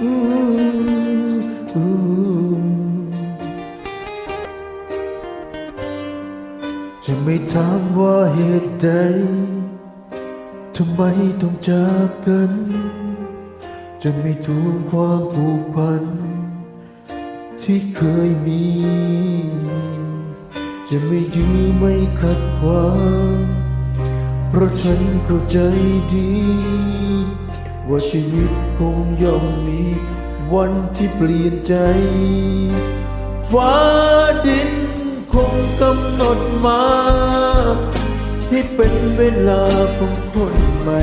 จะไม่ถามว่าเหตุใดทำไมต้องจากกัน จะไม่ทวงความผูกพัน ที่เคยมี จะไม่ยื้อไม่ขัดขวางเพราะฉันเข้าใจดี ว่าชีวิตคงย่อมมีวันที่เปลี่ยนใจ ฟ้าดินคงกำหนดมาให้เป็นเวลาของคนใหม่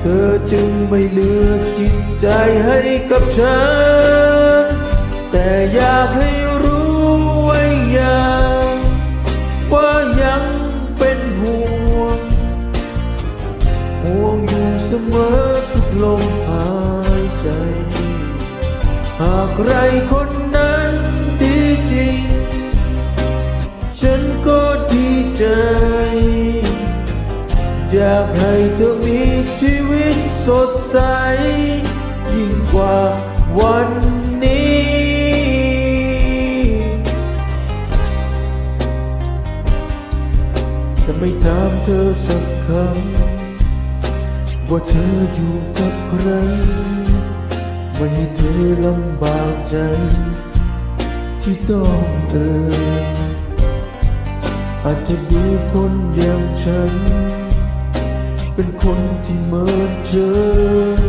เธอจึงไม่เลือกจิตใจให้กับฉัน แต่อยากให้ ใครคนนั้นดีจริง ฉันก็ดีใจ อยากให้เธอมีชีวิตสดใส ยิ่งกว่าวันนี้ จะไม่ถามเธอสักคำว่าเธออยู่กับใคร ไม่ให้เธอลำบากใจ ที่ต้องเอ่ยอาจจะดูคนอย่างฉัน เป็นคนที่เมินเฉย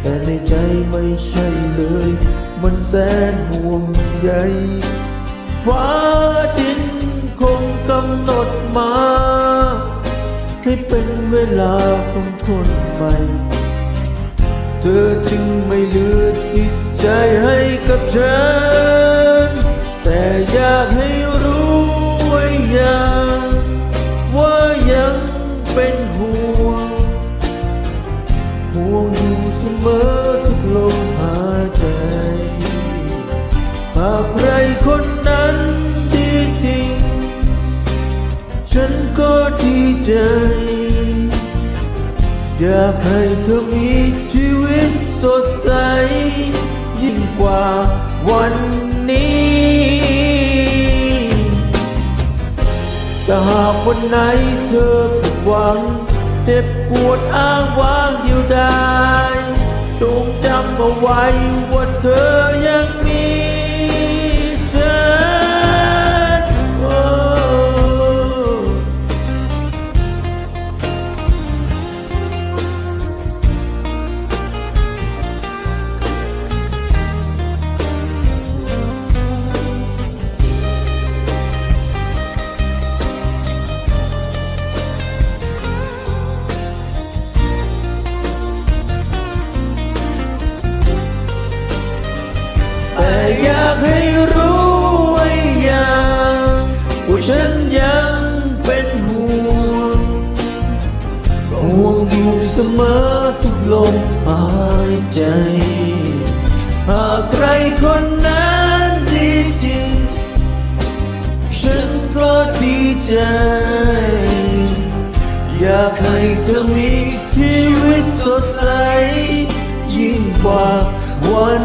แต่ในใจไม่ใช่เลย มันแสนห่วงใยฟ้าดินคงกำหนดมา ให้เป็นเวลาของคนใหม่ เธอจึงไม่เลือกจิตใจให้กับฉัน แต่อยากให้รู้ไว้อย่างว่ายังเป็นห่วง ห่วงอยู่เสมอทุกลมหายใจ หากใครคนนั้นดีจริง ฉันก็ดีใจ อยากให้เธอมีชีวิตสดใส ยิ่งกว่าวันนี้ แต่หากวันไหนเธอผิดหวัง เจ็บปวดอ้างว้างอยู่ได้จงจำเอาไว้ว่าเธอ อยู่เสมอทุกลมหายใจ หากใครคนนั้นดีจริง ฉันก็ดีใจ อยากให้เธอมีชีวิตสดใส ยิ่งกว่าวัน